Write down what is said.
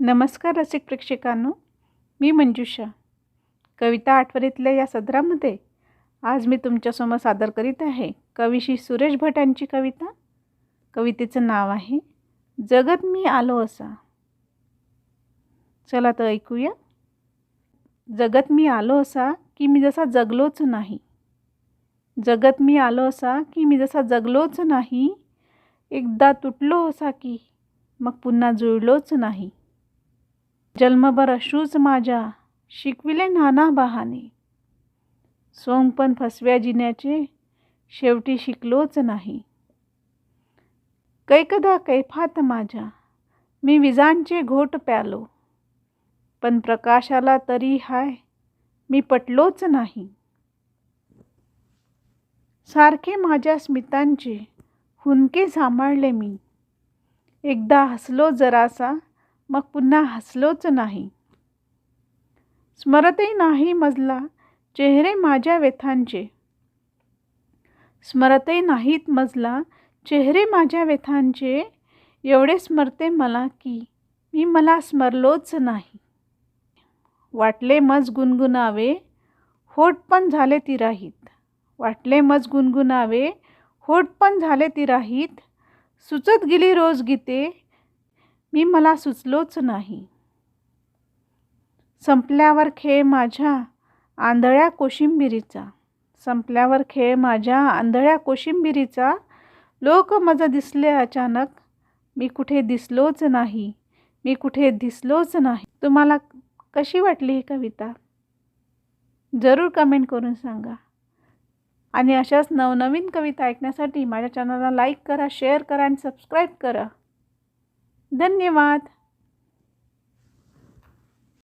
नमस्कार रसिक प्रेक्षकांनो मी मंजुषा. कविता आठवणीतल्या या सदरामध्ये आज मी तुमच्यासमोर सादर करीत आहे कविशी सुरेश भट यांची कविता. कवितेचं नाव आहे जगत मी आलो असा. चला तर ऐकूया. जगत मी आलो असा की मी जसा जगलोच नाही. जगत मी आलो असा की मी जसा जगलोच नाही. एकदा तुटलो असा की मग पुन्हा जुळलोच नाही. जन्मभर अश्रूच माझ्या शिकविले नाना बहाने. सोंग पण फसव्या जिन्याचे शेवटी शिकलोच नाही. कैकदा कैफात माझ्या मी विजांचे घोट प्यालो. पण प्रकाशाला तरी हाय मी पटलोच नाही. सारखे माझ्या स्मितांचे हुंके सांभाळले मी. एकदा हसलो जरासा मग पुन्हा हसलोच नाही. स्मरतही नाही मजला चेहरे माझ्या व्यथांचे. स्मरतही नाहीत मजला चेहरे माझ्या व्यथांचे. एवढे स्मरते मला की मी मला स्मरलोच नाही. वाटले मज गुणगुणावे होठ पण झाले तिराहीत. वाटले मज गुणगुणावे होठ पण झाले तिराहीत. सुचत गेली रोज गीते मी मला सुचलोच नाही. संपल्यावर खेळ माझ्या आंधळ्या कोशिंबिरीचा. संपल्यावर खेळ माझ्या आंधळ्या कोशिंबिरीचा. लोक मज दिसले अचानक. मी कुठे दिसलोच नाही. मी कुठे दिसलोच नाही. तुम्हाला कशी वाटली ही कविता? जरूर कमेंट करून सांगा. आणि अशाच नवनवीन कविता ऐकण्यासाठी माझ्या चॅनलला लाईक करा शेअर करा आणि सबस्क्राईब करा. धन्यवाद.